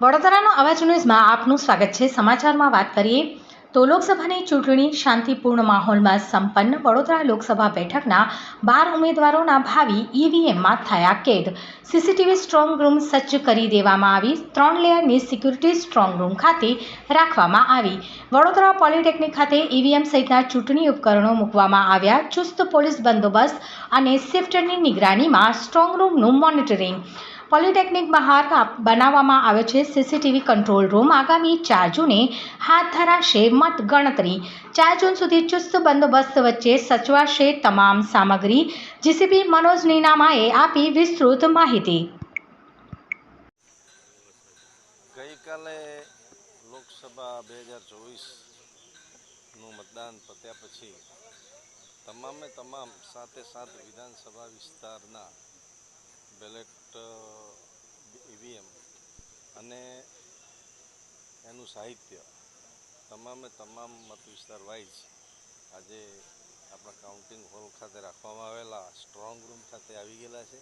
વડોદરાનો અવાજ ન્યૂઝમાં આપનું સ્વાગત છે. સમાચારમાં વાત કરીએ તો લોકસભાની ચૂંટણી શાંતિપૂર્ણ માહોલમાં સંપન્ન. વડોદરા લોકસભા બેઠકના બાર ઉમેદવારોના ભાવિ ઈવીએમમાં થયા કેદ. સીસીટીવી સ્ટ્રોંગ રૂમ સજ્જ કરી દેવામાં આવી. ત્રણ લેયરની સિક્યુરિટી સ્ટ્રોંગ રૂમ ખાતે રાખવામાં આવી. વડોદરા પોલિટેકનિક ખાતે ઈવીએમ સહિતના ચૂંટણી ઉપકરણો મૂકવામાં આવ્યા. ચુસ્ત પોલીસ બંદોબસ્ત અને શિફ્ટની નિગરાનીમાં સ્ટ્રોંગ રૂમનું મોનિટરિંગ. પોલિટેકનિક બહાર બનાવવામાં આવ્યો છે સીસીટીવી કંટ્રોલ રૂમ. આગામી ચાર જૂને હાથ ધરાશે મત ગણતરી ચાર જૂન સુધી ચુસ્ત બંદોબસ્ત વચ્ચે સચવાશે તમામ સામગ્રી. જીસીપી મનોજ નીનામાએ આપી વિસ્તૃત માહિતી. ગઈકાલે લોકસભા બે હજાર ચોવીસનું મતદાન પત્યા પછી તમામે તમામ સાતે સાત વિધાનસભા વિસ્તારના બેલેટ ઈવીએમ અને એનું સાહિત્ય તમામે તમામ મત વિસ્તાર વાઇઝ આજે આપણા કાઉન્ટિંગ હોલ ખાતે રાખવામાં આવેલા સ્ટ્રોંગ રૂમ ખાતે આવી ગયેલા છે.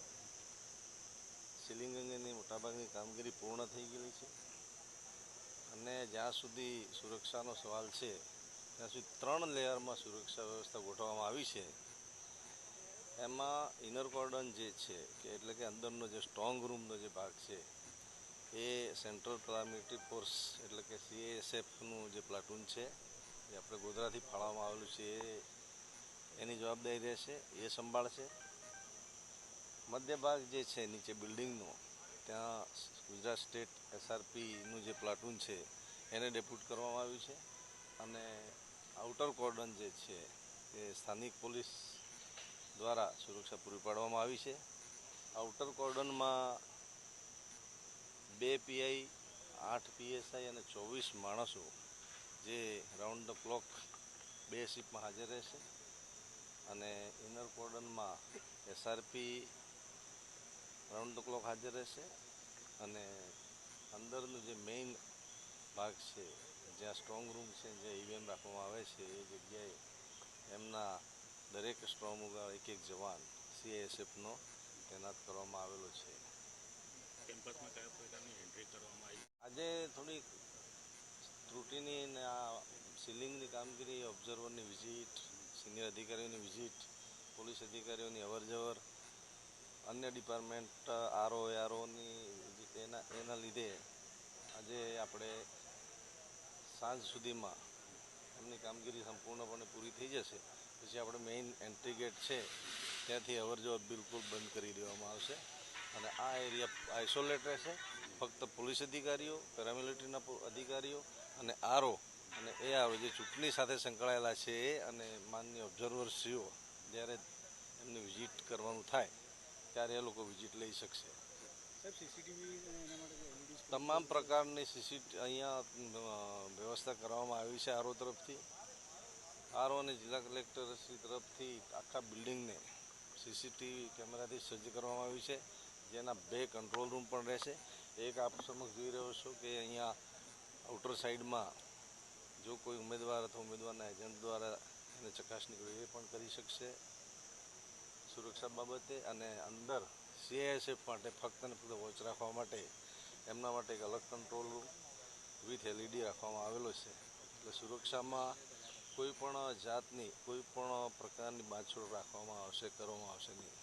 સીલિંગ અંગેની મોટાભાગની કામગીરી પૂર્ણ થઈ ગયેલી છે. અને જ્યાં સુધી સુરક્ષાનો સવાલ છે, ત્યાં સુધી ત્રણ લેયરમાં સુરક્ષા વ્યવસ્થા ગોઠવવામાં આવી છે. એમાં ઇનર કોર્ડન જે છે, કે એટલે કે અંદરનો જે સ્ટ્રોંગ રૂમનો જે ભાગ છે, એ સેન્ટ્રલ પેરામિલિટરી ફોર્સ એટલે કે સીએએસએફનું જે પ્લાટૂન છે, જે આપણે ગોધરાથી ફાળવામાં આવેલું છે, એ એની જવાબદારી રહેશે, એ સંભાળશે. મધ્ય ભાગ જે છે, નીચે બિલ્ડિંગનો ત્યાં ગુજરાત સ્ટેટ એસઆરપીનું જે પ્લાટૂન છે, એને ડેપ્યુટ કરવામાં આવ્યું છે. અને આઉટર કોર્ડન જે છે, એ સ્થાનિક પોલીસ દ્વારા સુરક્ષા પૂરી પાડવામાં આવી છે. આઉટર કોર્ડનમાં બે પીઆઈ, આઠ પીએસઆઈ અને ચોવીસ માણસો જે રાઉન્ડ ધ ક્લોક બે શિપમાં હાજર રહેશે. અને ઇનર કોર્ડનમાં એસઆરપી રાઉન્ડ ધ ક્લોક હાજર રહેશે. અને અંદરનું જે મેઇન ભાગ છે, જ્યાં સ્ટ્રોંગ રૂમ છે, જે ઈવીએમ રાખવામાં આવે છે, એ જગ્યાએ એમના દરેક સ્ટ્રોંગ રૂમ એક એક જવાન સીએએસએફનો તૈનાત કરવામાં આવેલો છે. કેમ્પસમાં કયા પ્રકારની એન્ટ્રી કરવામાં આવી? આજે થોડીક ત્રુટીની ને આ સીલિંગની કામગીરી ઓબ્ઝર્વરની વિઝિટ સિનિયર અધિકારીઓની વિઝિટ પોલીસ અધિકારીઓની અવરજવર અન્ય ડિપાર્ટમેન્ટ આરઓ આરઓની એના એના લીધે આજે આપણે સાંજ સુધીમાં એમની કામગીરી સંપૂર્ણપણે પૂરી થઈ જશે. પછી આપણે મેઇન એન્ટ્રી ગેટ છે ત્યાંથી અવરજવર બિલકુલ બંધ કરી દેવામાં આવશે. અને આ એરિયા આઇસોલેટ રહેશે. ફક્ત પોલીસ અધિકારીઓ પેરામિલિટરીના અધિકારીઓ અને આરો અને એ આરો જે ચૂંટણી સાથે સંકળાયેલા છે એ અને માન્ય ઓબ્ઝર્વરશ્રીઓ જ્યારે એમની વિઝિટ કરવાનું થાય ત્યારે એ લોકો વિઝિટ લઈ શકશે. તમામ પ્રકારની સીસી અહીંયા વ્યવસ્થા કરવામાં આવી છે આરો તરફથી. આરઓ અને જિલ્લા કલેક્ટર શ્રી તરફથી આખા બિલ્ડિંગને સીસીટીવી કેમેરાથી સજ્જ કરવામાં આવી છે. જેના બે કંટ્રોલ રૂમ પણ રહેશે. એક આપ સમક્ષ જોઈ રહ્યો છો કે અહીંયા આઉટર સાઈડમાં જો કોઈ ઉમેદવાર અથવા ઉમેદવારના એજન્ટ દ્વારા એને ચકાસણી કરવી એ પણ કરી શકશે સુરક્ષા બાબતે. અને અંદર સીઆઈએસએફ માટે ફક્ત ને ફક્ત વોચ રાખવા માટે એમના માટે એક અલગ કંટ્રોલ રૂમ વિથ એલઈડી રાખવામાં આવેલો છે. એટલે સુરક્ષામાં કોઈ પણ જાતની કોઈ પણ પ્રકારની બાંછોડ રાખવામાં આવશે કરવામાં આવશે નહીં.